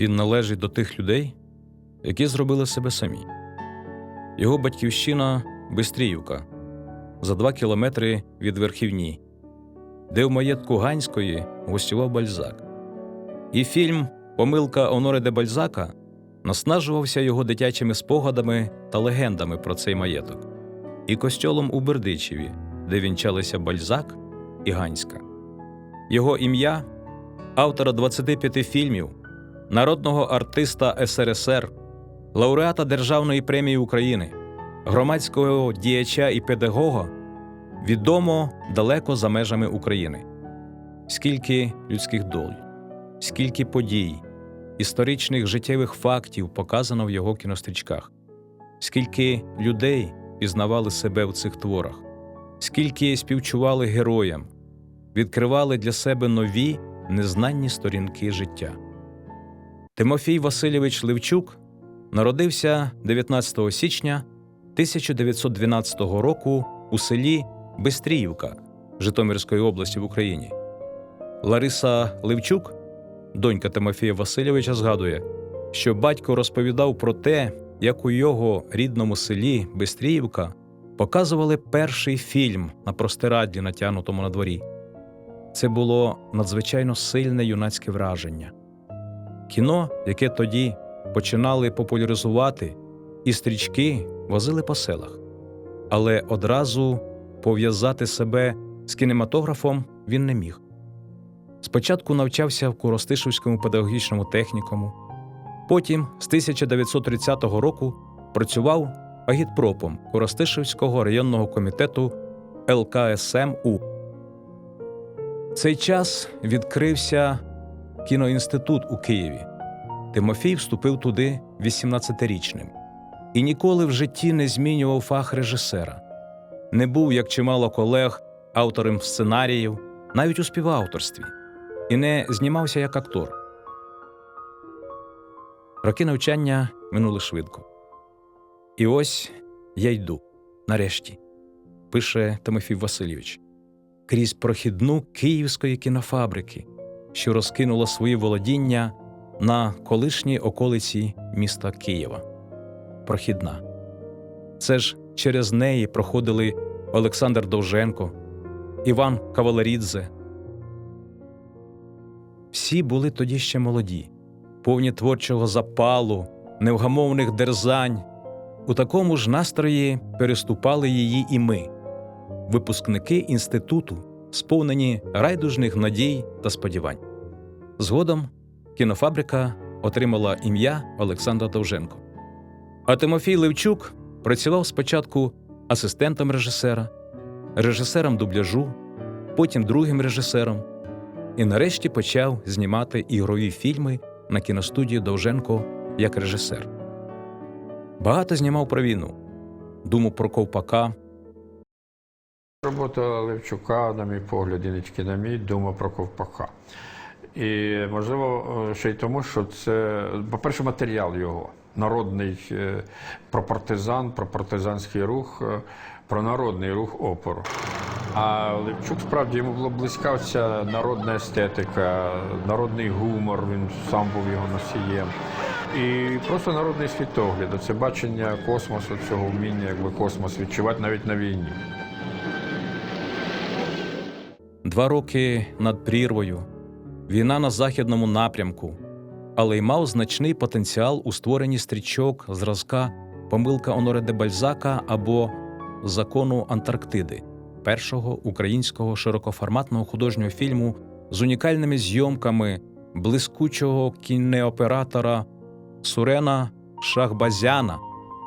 Він належить до тих людей, які зробили себе самі. Його батьківщина Бистріївка за два кілометри від Верхівні, де в маєтку Ганської гостював Бальзак. І фільм Помилка Оноре де Бальзака наснажувався його дитячими спогадами та легендами про цей маєток, і костьолом у Бердичеві, де вінчалися Бальзак і Ганська. Його ім'я автора 25 фільмів, народного артиста СРСР, лауреата Державної премії України, громадського діяча і педагога відомо далеко за межами України. Скільки людських доль, скільки подій, історичних життєвих фактів показано в його кінострічках, скільки людей пізнавали себе в цих творах, скільки співчували героям, відкривали для себе нові незнанні сторінки життя. Тимофій Васильович Левчук народився 19 січня 1912 року у селі Бистріївка Житомирської області в Україні. Лариса Левчук, донька Тимофія Васильовича, згадує, що батько розповідав про те, як у його рідному селі Бистріївка показували перший фільм на простирадлі, натягнутому на дворі. Це було надзвичайно сильне юнацьке враження. Кіно, яке тоді починали популяризувати, і стрічки возили по селах. Але одразу пов'язати себе з кінематографом він не міг. Спочатку навчався в Коростишівському педагогічному технікуму, потім з 1930 року працював агітпропом Коростишівського районного комітету ЛКСМУ. Цей час відкрився кіноінститут у Києві. Тимофій вступив туди 18-річним і ніколи в житті не змінював фах режисера. Не був, як чимало колег, автором сценаріїв, навіть у співавторстві, і не знімався як актор. Роки навчання минули швидко. І ось я йду, нарешті, пише Тимофій Васильович, крізь прохідну київської кінофабрики, що розкинула свої володіння на колишній околиці міста Києва. Прохідна. Це ж через неї проходили Олександр Довженко, Іван Кавалерідзе. Всі були тоді ще молоді, повні творчого запалу, невгамовних дерзань. У такому ж настрої переступали її і ми, випускники інституту, сповнені райдужних надій та сподівань. Згодом кінофабрика отримала ім'я Олександра Довженко. А Тимофій Левчук працював спочатку асистентом режисера, режисером дубляжу, потім другим режисером, і нарешті почав знімати ігрові фільми на кіностудії Довженко як режисер. Багато знімав про війну, думав про ковпака, Робота Левчука, на мій погляд, і не тільки на мій, дума про ковпака. І можливо, е, ще й тому, що це, по-перше, матеріал його, народний е, про партизан, про партизанський рух, е, про народний рух опору. А Левчук справді йому була близька ця народна естетика, народний гумор, він сам був його носієм. І просто народний світогляд, це бачення космосу, цього вміння, якби космос відчувати навіть на війні. Два роки над прірвою, війна на західному напрямку, але й мав значний потенціал у створенні стрічок зразка Помилка Оноре де Бальзака або Закону Антарктиди, першого українського широкоформатного художнього фільму з унікальними зйомками блискучого кінеоператора Сурена Шахбазяна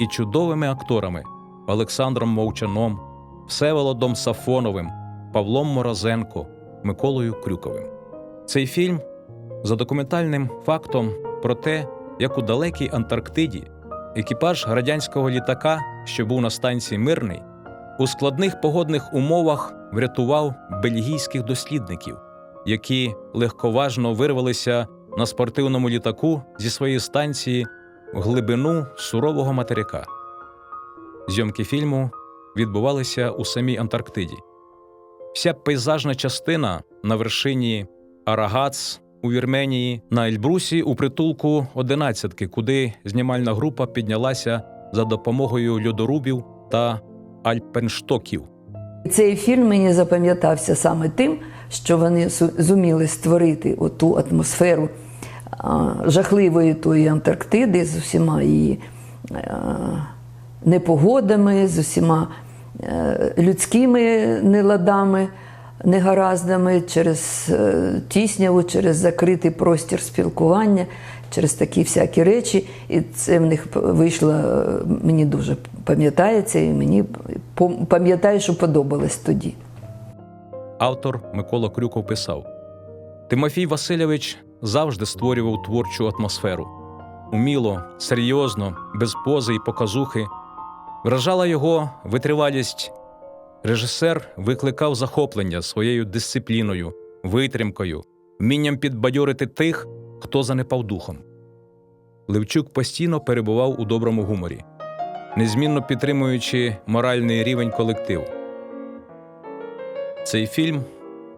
і чудовими акторами Олександром Мовчаном, Всеволодом Сафоновим, Павлом Морозенко, Миколою Крюковим. Цей фільм за документальним фактом про те, як у далекій Антарктиді екіпаж радянського літака, що був на станції Мирний, у складних погодних умовах врятував бельгійських дослідників, які легковажно вирвалися на спортивному літаку зі своєї станції в глибину сурового материка. Зйомки фільму відбувалися у самій Антарктиді. Вся пейзажна частина на вершині Арагац у Вірменії на Ельбрусі у притулку одинадцятки, куди знімальна група піднялася за допомогою льодорубів та альпенштоків. Цей фільм мені запам'ятався саме тим, що вони зуміли створити оту атмосферу жахливої тої Антарктиди з усіма її непогодами, з усіма людськими неладами, негараздами через е, тісняву, через закритий простір спілкування, через такі всякі речі. І це в них вийшло, е, мені дуже пам'ятається, і мені пам'ятаю, що подобалось тоді. Автор Микола Крюков писав: Тимофій Васильович завжди створював творчу атмосферу. Уміло, серйозно, без пози і показухи. Вражала його витривалість. Режисер викликав захоплення своєю дисципліною, витримкою, вмінням підбадьорити тих, хто занепав духом. Левчук постійно перебував у доброму гуморі, незмінно підтримуючи моральний рівень колективу. Цей фільм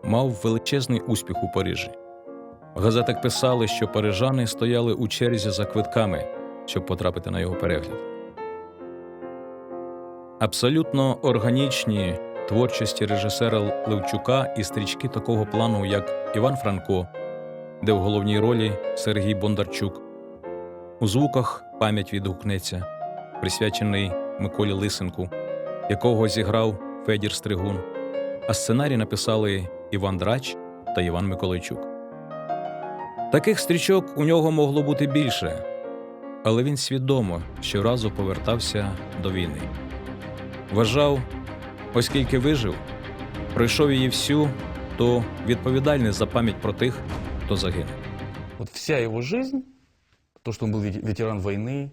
мав величезний успіх у Парижі. В газетах писали, що парижани стояли у черзі за квитками, щоб потрапити на його перегляд. Абсолютно органічні творчості режисера Левчука і стрічки такого плану, як Іван Франко, де в головній ролі Сергій Бондарчук. У звуках пам'ять відгукнеться, присвячений Миколі Лисенку, якого зіграв Федір Стригун а сценарій написали Іван Драч та Іван Миколайчук. Таких стрічок у нього могло бути більше, але він свідомо щоразу повертався до війни. Вважав, оскільки вижив, пройшов її всю, то відповідальний за пам'ять про тих, хто загинув. Вот вся его жизнь, то, что он был вет- ветеран войны,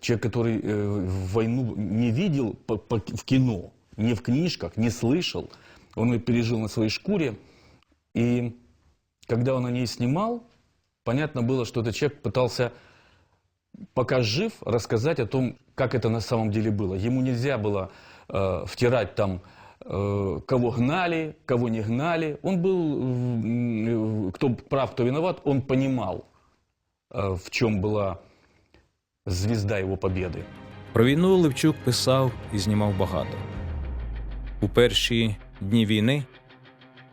человек, который э, войну не видел по- по- в кино, не в книжках, не слышал, он ее пережил на своей шкуре. И когда он о ней снимал, понятно было, что этот человек пытался, пока жив, рассказать о том, как это на самом деле было. Ему нельзя было э, втирать там, э, кого гнали, кого не гнали. Он был, м, э, кто прав, кто виноват, он понимал, э, в чем была звезда его победы. Про війну Левчук писав і знімав багато. У перші дні війни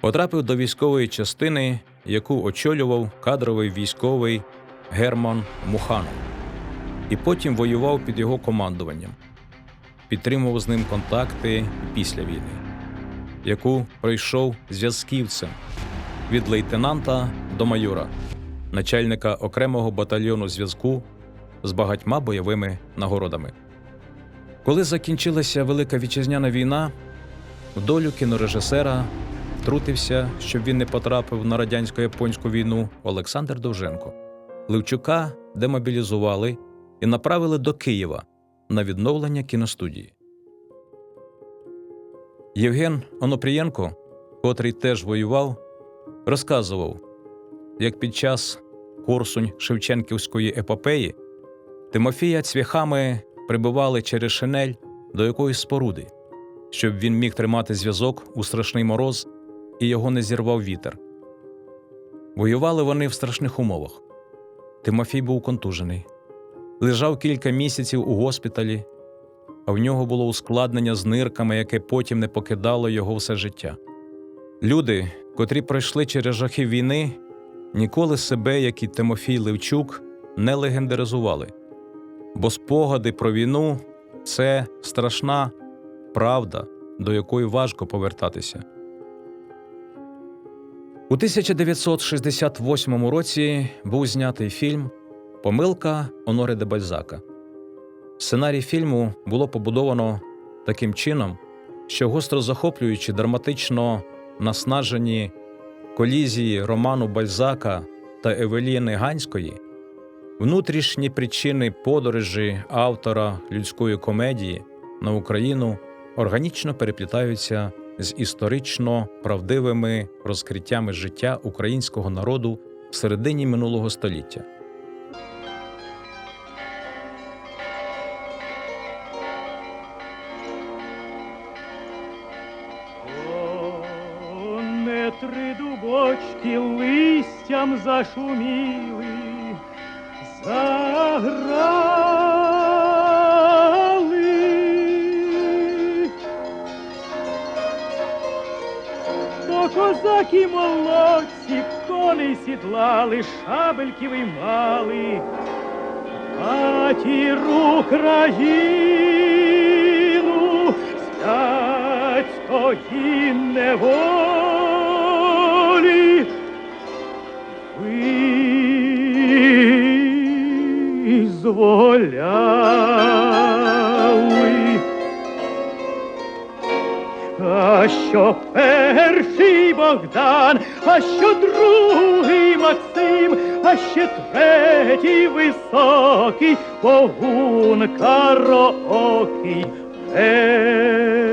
потрапив до військової частини, яку очолював кадровий військовий Герман Муханов, і потім воював під його командуванням, підтримував з ним контакти після війни, яку пройшов зв'язківцем від лейтенанта до майора, начальника окремого батальйону зв'язку з багатьма бойовими нагородами. Коли закінчилася Велика Вітчизняна війна, в долю кінорежисера втрутився, щоб він не потрапив на радянсько-японську війну Олександр Довженко. Левчука демобілізували і направили до Києва на відновлення кіностудії. Євген Онопрієнко, котрий теж воював, розказував, як під час Корсунь Шевченківської епопеї Тимофія цвяхами прибивали через шинель до якоїсь споруди, щоб він міг тримати зв'язок у страшний мороз і його не зірвав вітер. Воювали вони в страшних умовах. Тимофій був контужений, лежав кілька місяців у госпіталі, а в нього було ускладнення з нирками, яке потім не покидало його все життя. Люди, котрі пройшли через жахи війни, ніколи себе, як і Тимофій Левчук, не легендаризували бо спогади про війну це страшна правда, до якої важко повертатися. У 1968 році був знятий фільм Помилка Оноре де Бальзака. Сценарій фільму було побудовано таким чином, що гостро захоплюючи драматично наснажені колізії роману Бальзака та Евеліни Ганської. Внутрішні причини подорожі автора людської комедії на Україну органічно переплітаються з історично правдивими розкриттями життя українського народу в середині минулого століття. Зашуміли, заграли. То козаки молодці, коней сідлали, шабельків і мали. Матір Україну стять тої неволі. Визволяли. А що перший Богдан, а що другий Максим, а ще третій високий Богун кароокий. Гей,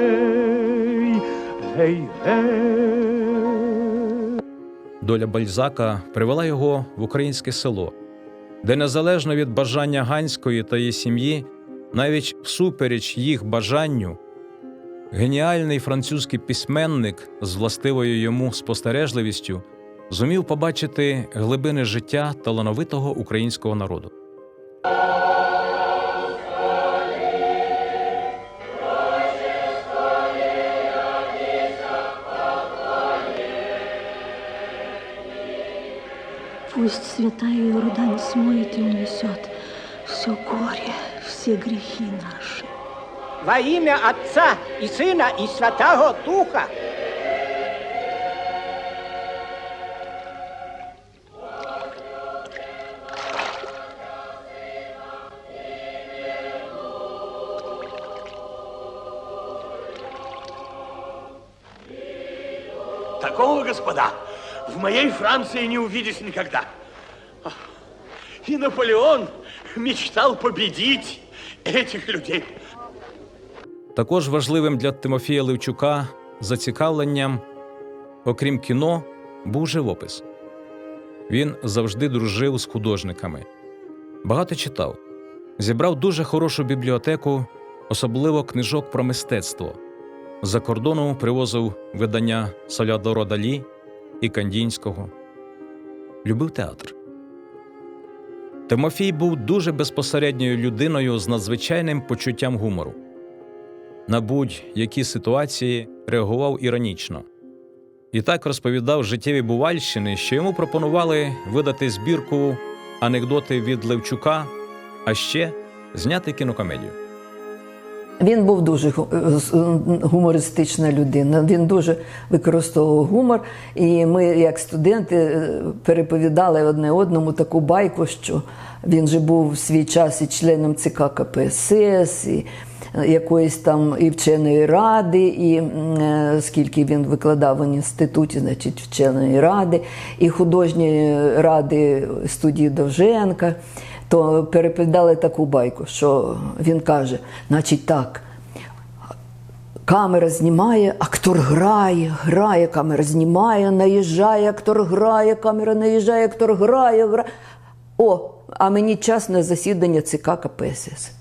гей, гей. Доля Бальзака привела його в українське село, де незалежно від бажання Ганської та її сім'ї, навіть всупереч їх бажанню, геніальний французький письменник з властивою йому спостережливістю зумів побачити глибини життя талановитого українського народу. Пусть святая Иордан смоет и унесет все горе, все грехи наши. Во ім'я Отця і Сина, і Святого Духа. Такого, господа, в моей Франции не увидишь никогда. И Наполеон мечтал победить этих людей. Також важливим для Тимофія Левчука зацікавленням, окрім кіно, був живопис. Він завжди дружив з художниками, багато читав, зібрав дуже хорошу бібліотеку, особливо книжок про мистецтво. За кордону привозив видання Салядора Далі і Кандінського. Любив театр. Тимофій був дуже безпосередньою людиною з надзвичайним почуттям гумору. На будь-які ситуації реагував іронічно. І так розповідав життєві бувальщини, що йому пропонували видати збірку анекдоти від Левчука, а ще зняти кінокомедію. Він був дуже гумористична людина. Він дуже використовував гумор. І ми, як студенти, е, переповідали одне одному таку байку, що він же був в свій час і членом ЦК КПСС, і е, якоїсь там і вченої ради, і е, скільки він викладав в інституті, значить, вченої ради, і художньої ради студії Довженка то переповідали таку байку, що він каже: значить так, камера знімає, актор грає, грає, камера знімає, наїжджає, актор грає, камера наїжджає, актор грає, грає. О, а мені час на засідання ЦК КПСС.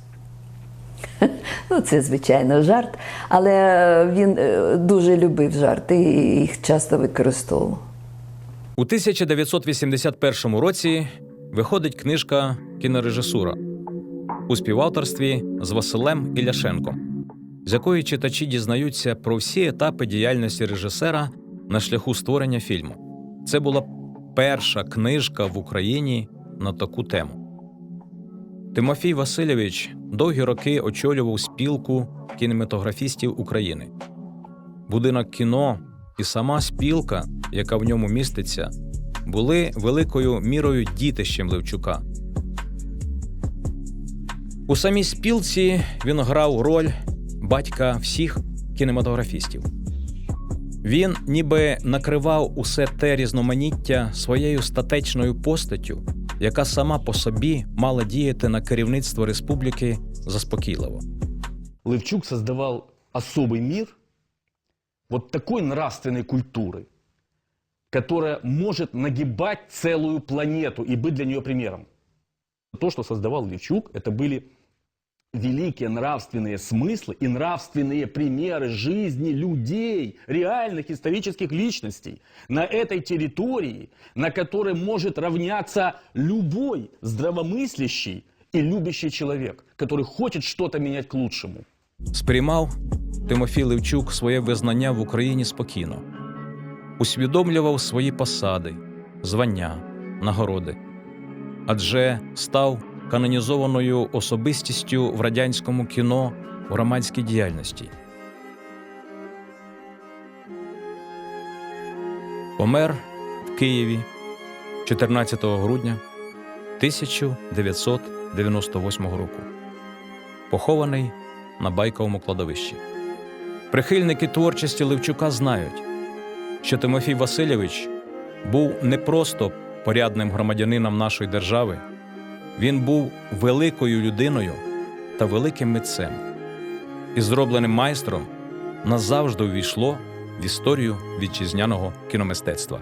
Ну, це, звичайно, жарт, але він е, дуже любив жарти і їх часто використовував. У 1981 році виходить книжка Кінорежисура у співавторстві з Василем Іляшенком, з якої читачі дізнаються про всі етапи діяльності режисера на шляху створення фільму. Це була перша книжка в Україні на таку тему. Тимофій Васильович довгі роки очолював спілку кінематографістів України. Будинок кіно і сама спілка, яка в ньому міститься, були великою мірою дітищем Левчука. У самій спілці він грав роль батька всіх кінематографістів. Він ніби накривав усе те різноманіття своєю статечною постаттю, яка сама по собі мала діяти на керівництво республіки заспокійливо. Левчук создавал особый мир вот такой нравственной культуры, которая может нагибать целую планету и быть для нее примером. То, что создавал Левчук, это были великие нравственные смыслы и нравственные примеры жизни людей, реальных исторических личностей на этой территории, на которой может равняться любой здравомыслящий и любящий человек, который хочет что-то менять к лучшему. Сприймав Тимофій Левчук своє визнання в Україні спокійно, усвідомлював свої посади, звання, нагороди, адже став канонізованою особистістю в радянському кіно в громадській діяльності. Помер в Києві 14 грудня 1998 року, похований на байковому кладовищі. Прихильники творчості Левчука знають, що Тимофій Васильович був не просто порядним громадянином нашої держави, він був великою людиною та великим митцем, і зробленим майстром назавжди увійшло в історію вітчизняного кіномистецтва.